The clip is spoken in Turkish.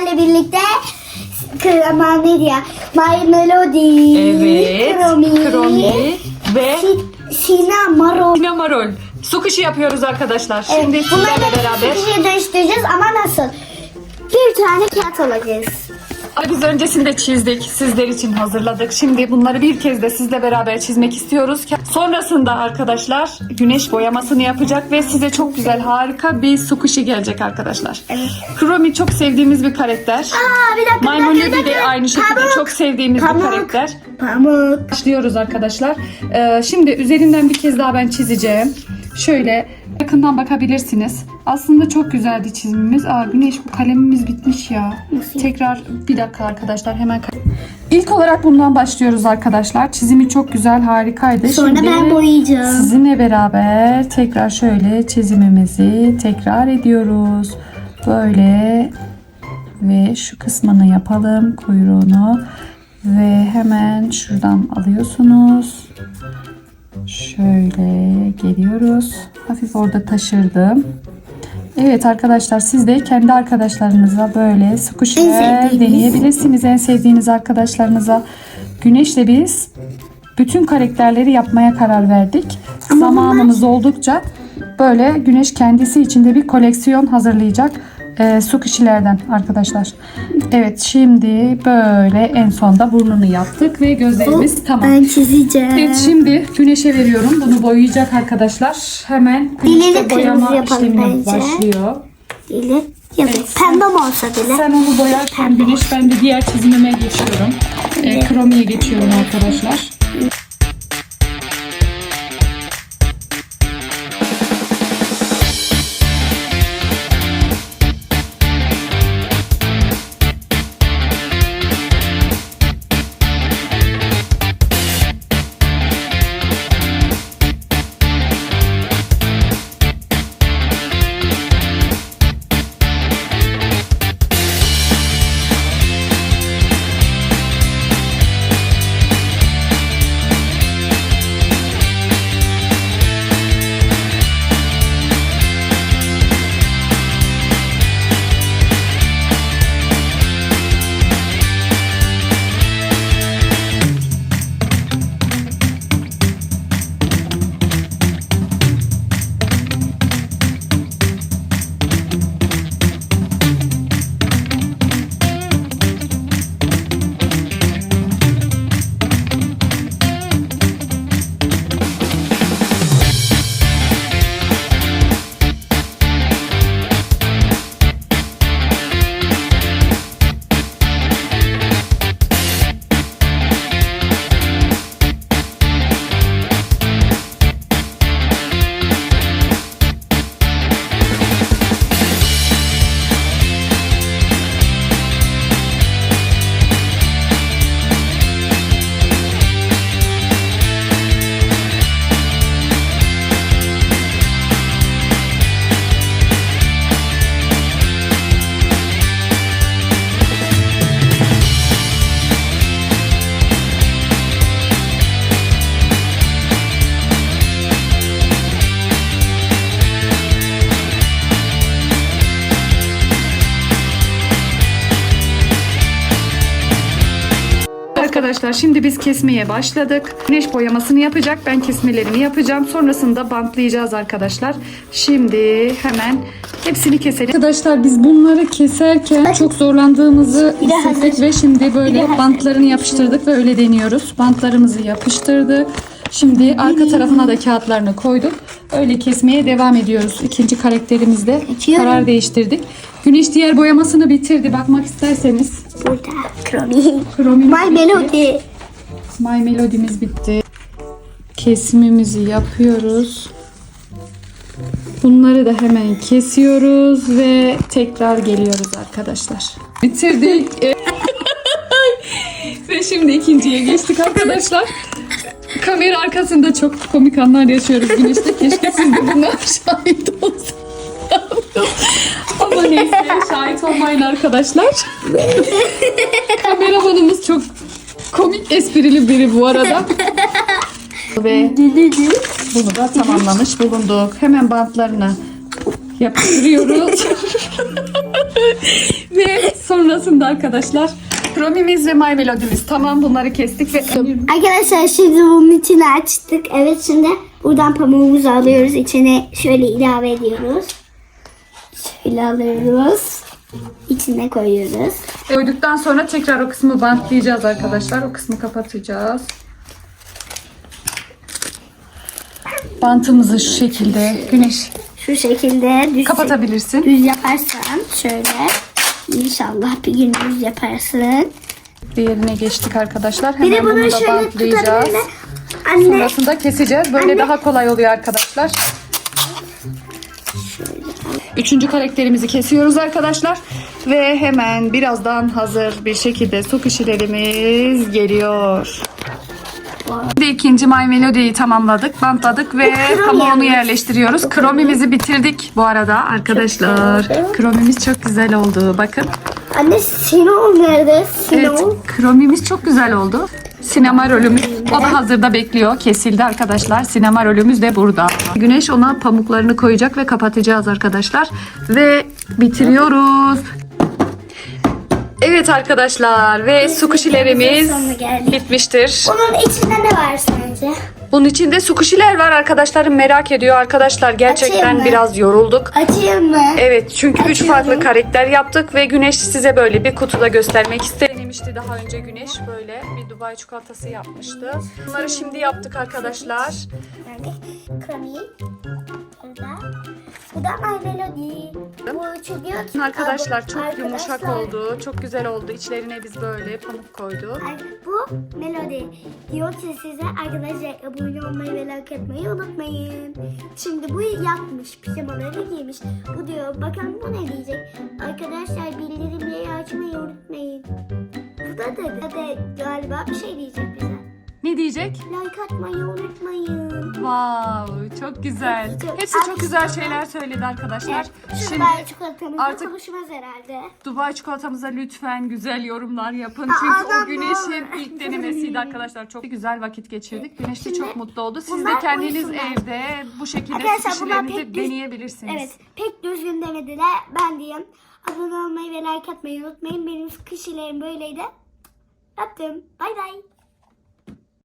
sizlerle birlikte Krema Media, My Melody, Evet. Kromi, Kromi ve Si- Sina Maro. Sinemarol. Su kışı yapıyoruz arkadaşlar. Evet, Şimdi bunları sizlerle beraber. bir değiştireceğiz ama nasıl? Bir tane kağıt alacağız. Biz öncesinde çizdik. Sizler için hazırladık. Şimdi bunları bir kez de sizle beraber çizmek istiyoruz. Sonrasında arkadaşlar güneş boyamasını yapacak ve size çok güzel harika bir su kışı gelecek arkadaşlar. Evet. Kromi çok sevdiğimiz bir karakter. Aa bir dakika. bir Maymun bir de aynı şekilde Pamuk, çok sevdiğimiz bir Pamuk. karakter. Pamuk. Başlıyoruz arkadaşlar. Ee, şimdi üzerinden bir kez daha ben çizeceğim. Şöyle yakından bakabilirsiniz. Aslında çok güzeldi çizimimiz. Aa güneş bu kalemimiz bitmiş ya. Nasıl? Tekrar bir dakika arkadaşlar hemen. İlk olarak bundan başlıyoruz arkadaşlar. Çizimi çok güzel, harikaydı. Sonra Şimdi ben boyayacağım. Sizinle beraber tekrar şöyle çizimimizi tekrar ediyoruz. Böyle ve şu kısmını yapalım kuyruğunu ve hemen şuradan alıyorsunuz. Şöyle geliyoruz. Hafif orada taşırdım. Evet arkadaşlar siz de kendi arkadaşlarınıza böyle sevdiğiniz. deneyebilirsiniz. En sevdiğiniz arkadaşlarınıza. Güneş'le biz bütün karakterleri yapmaya karar verdik. Zamanımız oldukça böyle Güneş kendisi içinde bir koleksiyon hazırlayacak. E, su kişilerden arkadaşlar. Evet şimdi böyle en sonda burnunu yaptık ve gözlerimiz tamam. Ben çizeceğim. Evet şimdi güneşe veriyorum. Bunu boyayacak arkadaşlar. Hemen güneşte boyama yapalım işlemi bence. başlıyor. Dili ya da pembe mi olsa bile. Sen onu boyarken güneş ben de diğer çizimime geçiyorum. E, kromiye geçiyorum arkadaşlar. Arkadaşlar şimdi biz kesmeye başladık. Güneş boyamasını yapacak. Ben kesmelerimi yapacağım. Sonrasında bantlayacağız arkadaşlar. Şimdi hemen hepsini keselim. Arkadaşlar biz bunları keserken çok zorlandığımızı hissettik ve şimdi böyle bantlarını yapıştırdık ve öyle deniyoruz. Bantlarımızı yapıştırdık. Şimdi arka tarafına da kağıtlarını koyduk. Öyle kesmeye devam ediyoruz. İkinci karakterimizde karar değiştirdik. Güneş diğer boyamasını bitirdi. Bakmak isterseniz. Burada. Kromi. Chrome'in My Melody. My Melody'miz bitti. Kesimimizi yapıyoruz. Bunları da hemen kesiyoruz ve tekrar geliyoruz arkadaşlar. Bitirdik. ve şimdi ikinciye geçtik arkadaşlar. Kamera arkasında çok komik anlar yaşıyoruz güneşte. Keşke siz de buna şahit olsanız. Ama neyse şahit olmayın arkadaşlar. Kameramanımız çok komik esprili biri bu arada. Ve bunu da tamamlamış bulunduk. Hemen bantlarını yapıştırıyoruz. Ve sonra sırasında arkadaşlar. Kromimiz ve My Melody'miz. Tamam bunları kestik ve Arkadaşlar şimdi bunun içini açtık. Evet şimdi buradan pamuğumuzu alıyoruz. İçine şöyle ilave ediyoruz. Şöyle alıyoruz. İçine koyuyoruz. koyduktan sonra tekrar o kısmı bantlayacağız arkadaşlar. O kısmı kapatacağız. Bantımızı şu şekilde güneş Şu şekilde düz, kapatabilirsin. düz yaparsan şöyle inşallah bir gün düz yaparsın. Diğerine geçtik arkadaşlar. Bir de Hemen bunu bunu da şöyle bantlayacağız. Anne Sonrasında keseceğiz. Böyle Anne. daha kolay oluyor arkadaşlar. Üçüncü karakterimizi kesiyoruz arkadaşlar. Ve hemen birazdan hazır bir şekilde su kişilerimiz geliyor. Şimdi ikinci My Melody'yi tamamladık, bantladık ve yalnız. yerleştiriyoruz. Kromimizi bitirdik bu arada arkadaşlar. Kromimiz çok güzel oldu. Bakın. anne Sinol nerede? Evet, Sinol. kromimiz çok güzel oldu. Sinema rolümüz o da hazırda bekliyor. Kesildi arkadaşlar. Sinema rolümüz de burada. Güneş ona pamuklarını koyacak ve kapatacağız arkadaşlar. Ve bitiriyoruz. Evet arkadaşlar ve su kuşilerimiz bitmiştir. Bunun içinde ne var sence? Bunun içinde su kuşiler var arkadaşlarım merak ediyor arkadaşlar. Gerçekten biraz yorulduk. Açayım mı? Evet çünkü üç Açıyorum. farklı karakter yaptık ve Güneş size böyle bir kutuda göstermek istedi. Denemişti daha önce Güneş böyle bir Dubai çikolatası yapmıştı. Bunları şimdi yaptık arkadaşlar. Yani. Burada. Bu da My Melody. Bu çünkü Arkadaşlar çok yumuşak Arkadaşlar, oldu. Çok güzel oldu. İçlerine biz böyle pamuk koyduk. Bu Melody. Diyor ki size arkadaşlar abone olmayı ve like etmeyi unutmayın. Şimdi bu yapmış. Pijamaları giymiş. Bu diyor bakalım bu ne diyecek. Arkadaşlar bildirimleri açmayı unutmayın. Bu da. Hadi galiba bir şey diyecek bize. Ne diyecek? Like atmayı unutmayın. Wow, çok güzel. Çok- Hepsi çok güzel şeyler söyledi arkadaşlar. Şimdi Dubai çikolatamızla artık- konuşmaz herhalde. Dubai çikolatamıza lütfen güzel yorumlar yapın. Çünkü adam o güneşin ilk denemesiydi arkadaşlar. Çok güzel vakit geçirdik. Güneş de Şimdi çok mutlu oldu. Siz de bunlar kendiniz uyusunlar. evde bu şekilde Arkadaşlar bunlar düz- deneyebilirsiniz. Evet pek düzgün demediler. Ben diyeyim. Abone olmayı ve like atmayı unutmayın. Benim kişilerim böyleydi. Öptüm. Bay bay.